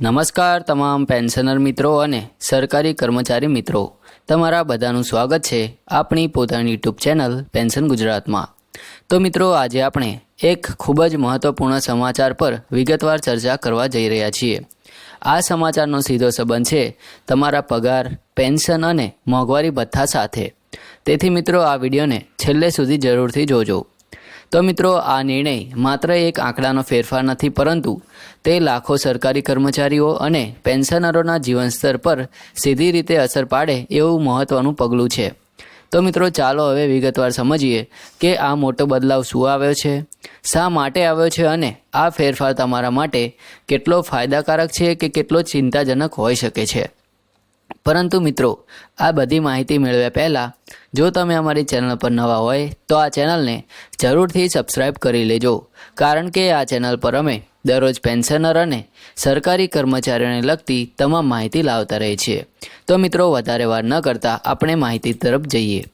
નમસ્કાર તમામ પેન્શનર મિત્રો અને સરકારી કર્મચારી મિત્રો. તમારા બધાનું સ્વાગત છે આપણી પોતાની યુટ્યુબ ચેનલ પેન્શન ગુજરાતમાં. તો મિત્રો, આજે આપણે એક ખૂબ જ મહત્ત્વપૂર્ણ સમાચાર પર વિગતવાર ચર્ચા કરવા જઈ રહ્યા છીએ. આ સમાચારનો સીધો સંબંધ છે તમારા પગાર, પેન્શન અને મોંઘવારી ભથ્થા સાથે. તેથી મિત્રો, આ વિડીયોને છેલ્લે સુધી જરૂરથી જોજો. તો મિત્રો, આ નિર્ણય માત્ર એક આંકડાનો ફેરફાર નથી, પરંતુ તે લાખો સરકારી કર્મચારીઓ અને પેન્શનરોના જીવન સ્તર પર સીધી રીતે અસર પાડે એવું મહત્ત્વનું પગલું છે. તો મિત્રો, ચાલો હવે વિગતવાર સમજીએ કે આ મોટો બદલાવ શું આવ્યો છે, શા માટે આવ્યો છે અને આ ફેરફાર તમારા માટે કેટલો ફાયદાકારક છે કે કેટલો ચિંતાજનક હોઈ શકે છે. પરંતુ મિત્રો, આ બધી માહિતી મેળવ્યા પહેલાં, જો તમે અમારી ચેનલ પર નવા હોય, તો આ ચેનલને જરૂરથી સબસ્ક્રાઇબ કરી લેજો. કારણ કે આ ચેનલ પર અમે દરરોજ પેન્શનર અને સરકારી કર્મચારીઓને લગતી તમામ માહિતી લાવતા રહીએ છીએ. તો મિત્રો, વધારે વાર ન કરતાં આપણે માહિતી તરફ જઈએ.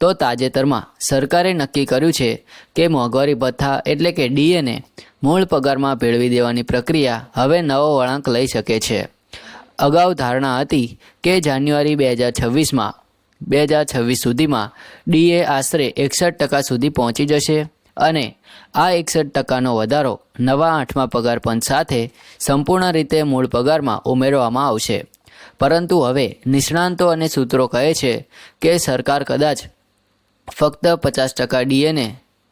તો તાજેતરમાં સરકારે નક્કી કર્યું છે કે મોંઘવારી ભથ્થા એટલે કે ડીએને મૂળ પગારમાં ભેળવી દેવાની પ્રક્રિયા હવે નવો વળાંક લઈ શકે છે. અગાઉ ધારણા હતી કે જાન્યુઆરી બે હજાર છવ્વીસમાં, બે હજાર છવ્વીસ સુધીમાં ડીએ આશરે એકસઠ ટકા સુધી પહોંચી જશે અને આ એકસઠ ટકાનો વધારો નવા આઠમા પગાર પંચ સાથે સંપૂર્ણ રીતે મૂળ પગારમાં ઉમેરવામાં આવશે. પરંતુ હવે નિષ્ણાંતો અને સૂત્રો કહે છે કે સરકાર કદાચ ફક્ત પચાસ ટકા ડીએને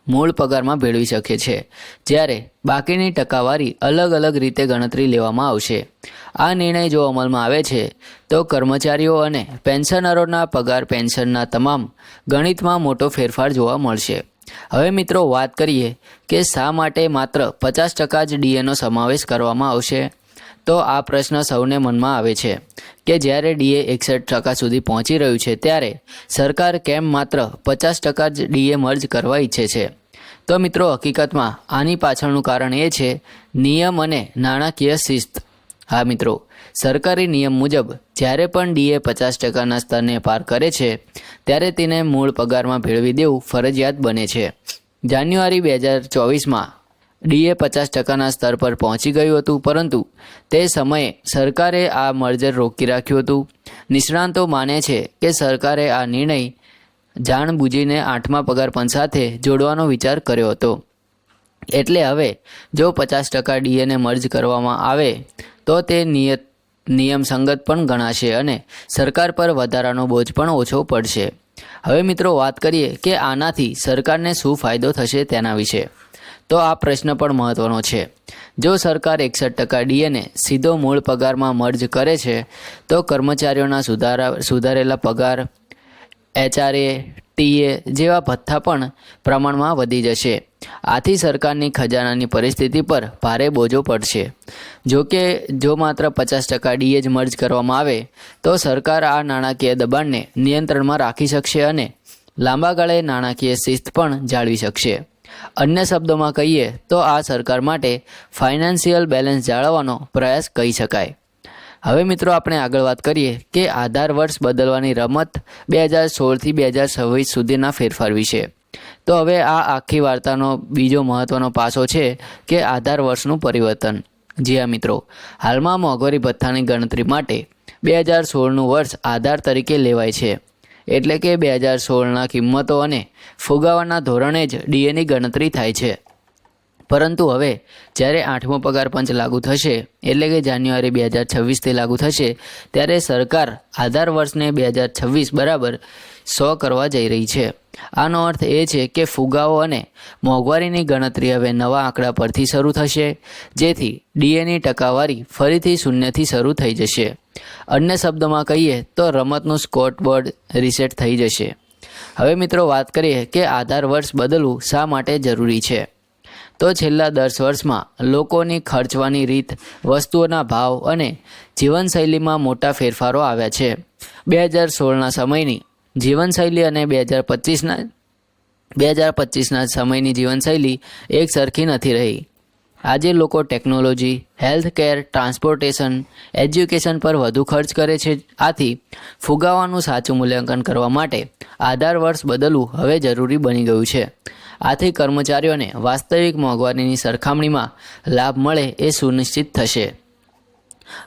મૂળ પગારમાં ભેળવી શકે છે. જ્યારે બાકીની ટકાવારી અલગ અલગ રીતે ગણતરી લેવામાં આવશે. આ નિર્ણય જો અમલમાં આવે છે, તો કર્મચારીઓ અને પેન્શનરોના પગાર પેન્શનના તમામ ગણિતમાં મોટો ફેરફાર જોવા મળશે. હવે મિત્રો વાત કરીએ કે શા માટે માત્ર પચાસ ટકા જ ડીએનો સમાવેશ કરવામાં આવશે? તો આ પ્રશ્ન સૌને મનમાં આવે છે કે જ્યારે ડીએ એકસઠ ટકા સુધી પહોંચી રહ્યું છે ત્યારે સરકાર કેમ માત્ર પચાસ ટકા જ ડીએ મર્જ કરવા ઈચ્છે છે? તો મિત્રો, હકીકતમાં આની પાછળનું કારણ એ છે નિયમ અને નાણાકીય શિસ્ત. હા મિત્રો, સરકારી નિયમ મુજબ જ્યારે પણ ડીએ પચાસ ટકાના સ્તરને પાર કરે છે, ત્યારે તેને મૂળ પગારમાં ભેળવી દેવું ફરજિયાત બને છે. જાન્યુઆરી બે હજાર ચોવીસમાં ડીએ પચાસ ટકાના સ્તર પર પહોંચી ગયું હતું, પરંતુ તે સમયે સરકારે આ મર્જર રોકી રાખ્યું હતું. નિષ્ણાંતો માને છે કે સરકારે આ નિર્ણય જાણ બૂજીને આઠમા પગાર પંચ સાથે જોડવાનો વિચાર કર્યો હતો. એટલે હવે જો પચાસ ટકા ડીએને મર્જ કરવામાં આવે, તો તે નિયત નિયમ સંગત પણ ગણાશે અને સરકાર પર વધારાનો બોજ પણ ઓછો પડશે. હવે મિત્રો વાત કરીએ કે આનાથી સરકારને શું ફાયદો થશે તેના વિશે. તો આ પ્રશ્ન પણ મહત્વનો છે. જો સરકાર એકસઠ ટકા ડીએને સીધો મૂળ પગારમાં મર્જ કરે છે, તો કર્મચારીઓના સુધારા, સુધારેલા પગાર, એચઆરએ, ટીએ જેવા ભથ્થા પણ પ્રમાણમાં વધી જશે. આથી સરકારની ખજાનાની પરિસ્થિતિ પર ભારે બોજો પડશે. જો કે, જો માત્ર પચાસ ટકા ડીએ જ મર્જ કરવામાં આવે, તો સરકાર આ નાણાકીય દબાણને નિયંત્રણમાં રાખી શકશે અને લાંબા ગાળે નાણાકીય શિસ્ત પણ જાળવી શકશે. અન્ય શબ્દોમાં કહીએ તો આ સરકાર માટે ફાઇનાન્શિયલ બેલેન્સ જાળવવાનો પ્રયાસ કહી શકાય. હવે મિત્રો આપણે આગળ વાત કરીએ કે આધાર વર્ષ બદલવાની રમત બે હજાર સોળથી બે હજાર છવ્વીસ સુધીના ફેરફાર વિશે. તો હવે આ આખી વાર્તાનો બીજો મહત્ત્વનો પાસો છે કે આધાર વર્ષનું પરિવર્તન. જી હા મિત્રો, હાલમાં મોંઘવારી ભથ્થાની ગણતરી માટે બે હજાર સોળનું વર્ષ આધાર તરીકે લેવાય છે. એટલે કે બે હજાર સોળના કિંમતો અને ફુગાવાના ધોરણે જ ડીએની ગણતરી થાય છે. પરંતુ હવે, જ્યારે આઠમો પગાર પંચ લાગુ થશે, એટલે કે જાન્યુઆરી બે હજાર છવ્વીસથી લાગુ થશે, ત્યારે સરકાર આધાર વર્ષને બે હજાર છવ્વીસ બરાબર સો કરવા જઈ રહી છે. આનો અર્થ એ છે કે ફુગાવો અને મોંઘવારીની ગણતરી હવે નવા આંકડા પરથી શરૂ થશે, જેથી ડીએની ટકાવારી ફરીથી શૂન્યથી શરૂ થઈ જશે. અન્ય શબ્દોમાં કહીએ તો રમતનું સ્કોટબોર્ડ રીસેટ થઈ જશે. હવે મિત્રો વાત કરીએ કે આધાર વર્ષ બદલવું શા માટે જરૂરી છે? તો છેલ્લા દસ વર્ષમાં લોકોની ખર્ચવાની રીત, વસ્તુઓના ભાવ અને જીવનશૈલીમાં મોટા ફેરફારો આવ્યા છે. બે હજાર સોળના સમયની જીવનશૈલી અને બે હજાર પચીસના, બે હજાર પચીસના સમયની જીવનશૈલી એક સરખી નથી રહી. આજે લોકો technology health care transportation education પર વધુ ખર્ચ કરે છે. આથી ફુગાવાનું સાચું મૂલ્યાંકન કરવા માટે આધાર વર્ષ બદલવું હવે જરૂરી બની ગયું છે. આથી કર્મચારીઓને વાસ્તવિક મોંઘવારીની સરખામણીમાં લાભ મળે એ સુનિશ્ચિત થશે.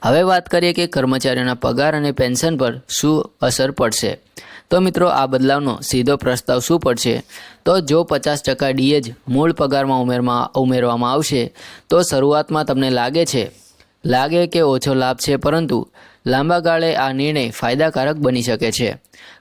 હવે વાત કરીએ કે કર્મચારીઓના પગાર અને પેન્શન પર શું અસર પડશે. તો મિત્રો, આ બદલાવનો સીધો પ્રસ્તાવ શું પડશે? તો જો પચાસ ટકા ડીએ જ મૂળ પગારમાં ઉમેરમાં, ઉમેરવામાં આવશે, તો શરૂઆતમાં તમને લાગે છે, લાગે કે ઓછો લાભ છે, પરંતુ લાંબા ગાળે આ નિર્ણય ફાયદાકારક બની શકે છે.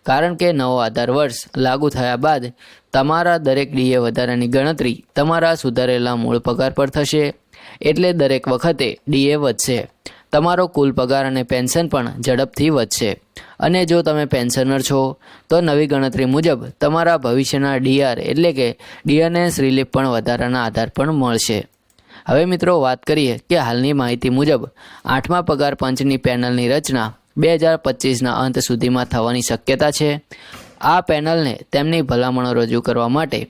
કારણ કે નવો આધાર વર્ષ લાગુ થયા બાદ તમારા દરેક ડીએ વધારાની ગણતરી તમારા સુધારેલા મૂળ પગાર પર થશે. એટલે દરેક વખતે ડીએ વધશે. તમારો કુલ પગાર અને પેન્શન પણ ઝડપથી વધશે. અને જો તમે પેન્શનર છો, તો નવી ગણતરી મુજબ તમારા ભવિષ્યના ડીઆર એટલે કે ડીએનએસ રિલીફ પણ વધારાના આધાર પણ મળશે. હવે મિત્રો વાત કરીએ કે હાલની માહિતી મુજબ આઠમા પગાર પંચની પેનલની રચના બે હજાર પચીસના અંત સુધીમાં થવાની શક્યતા છે. આ પેનલને તેમની ભલામણો રજૂ કરવા માટે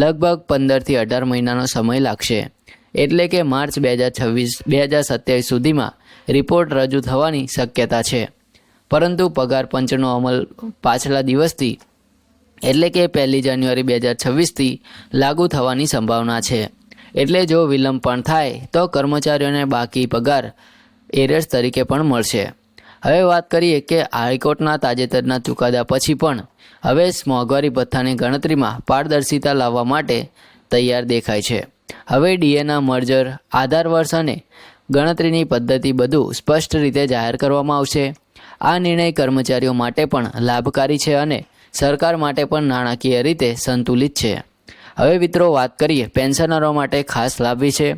લગભગ પંદરથી અઢાર મહિનાનો સમય લાગશે. એટલે કે માર્ચ બે હજાર છવ્વીસ બે હજાર સત્યાવીસ સુધીમાં રિપોર્ટ રજૂ થવાની શક્યતા છે. પરંતુ પગાર પંચનો અમલ પાછલા દિવસથી એટલે કે પહેલી જાન્યુઆરી બે હજાર છવ્વીસથી લાગુ થવાની સંભાવના છે. એટલે જો વિલંબ પણ થાય, તો કર્મચારીઓને બાકી પગાર એરર્સ તરીકે પણ મળશે. હવે વાત કરીએ કે હાઈકોર્ટના તાજેતરના ચુકાદા પછી પણ હવે મોંઘવારી ભથ્થાની ગણતરીમાં પારદર્શિતા લાવવા માટે તૈયાર દેખાય છે. હવે ડીએના મર્જર, આધાર વર્ષ અને ગણતરીની પદ્ધતિ બધું સ્પષ્ટ રીતે જાહેર કરવામાં આવશે. આ નિર્ણય કર્મચારીઓ માટે પણ લાભકારી છે અને સરકાર માટે પણ નાણાકીય રીતે સંતુલિત છે. હવે મિત્રો વાત કરીએ પેન્શનરો માટે ખાસ લાભ વિશે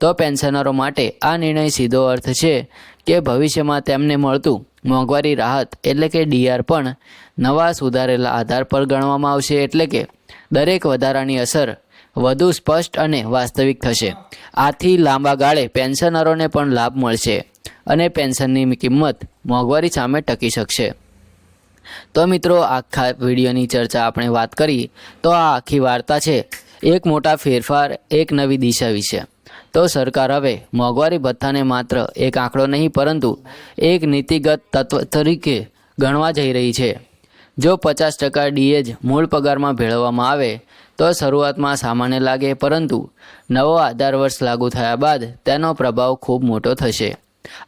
તો પેન્શનરો માટે આ નિર્ણય સીધો અર્થ છે કે ભવિષ્યમાં તેમને મળતું મોંઘવારી રાહત એટલે કે ડીઆર પણ નવા સુધારેલા આધાર પર ગણવામાં આવશે એટલે કે દરેક વધારાની અસર વધુ સ્પષ્ટ અને વાસ્તવિક થશે. આથી લાંબા ગાળે પેન્શનરોને પણ લાભ મળશે. અને પેન્શનની કિંમત મોંઘવારી સામે ટકી શકશે. તો મિત્રો, આખા વિડીયોની ચર્ચા આપણે વાત કરી, તો આ આખી વાર્તા છે, એક મોટા ફેરફાર, એક નવી દિશા વિશે. તો સરકાર હવે મોંઘવારી ભથ્થાને માત્ર એક આંકડો નહીં, પરંતુ એક નીતિગત તત્વ તરીકે ગણવા જઈ રહી છે. જો પચાસ ટકા ડીએ જ મૂળ પગારમાં ભેળવવામાં આવે, તો શરૂઆતમાં સામાન્ય લાગે, પરંતુ નવો આધાર વર્ષ લાગુ થયા બાદ તેનો પ્રભાવ ખૂબ મોટો થશે.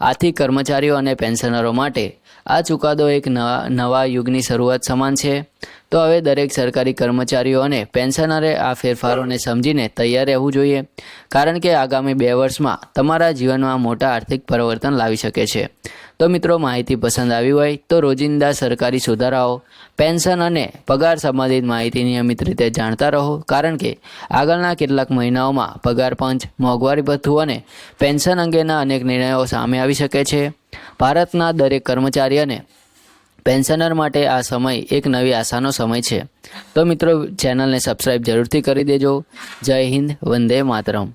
આથી કર્મચારીઓ અને પેન્શનરો માટે આ ચુકાદો એક નવા નવા યુગની શરૂઆત સમાન છે. તો હવે દરેક સરકારી કર્મચારીઓ અને પેન્શનરે આ ફેરફારોને સમજીને તૈયાર રહેવું જોઈએ. કારણ કે આગામી બે વર્ષમાં તમારા જીવનમાં મોટા આર્થિક પરિવર્તન લાવી શકે છે. તો મિત્રો માહિતી પસંદ આવી હોય તો રોજિંદા સરકારી સુધારાઓ, પેન્શન અને પગાર સંબંધિત માહિતી નિયમિત રીતે જાણતા રહો. કારણ કે આગળના કેટલાક મહિનાઓમાં પગાર પંચ, મોંઘવારી ભથ્થું અને પેન્શન અંગેના અનેક નિર્ણયો સામે આવી શકે છે. ભારતના દરેક કર્મચારી અને પેન્શનર માટે આ સમય એક નવી આશાનો સમય છે. તો મિત્રો ચેનલને સબસ્ક્રાઈબ જરૂરથી કરી દેજો. જય હિન્દ, વંદે માતરમ.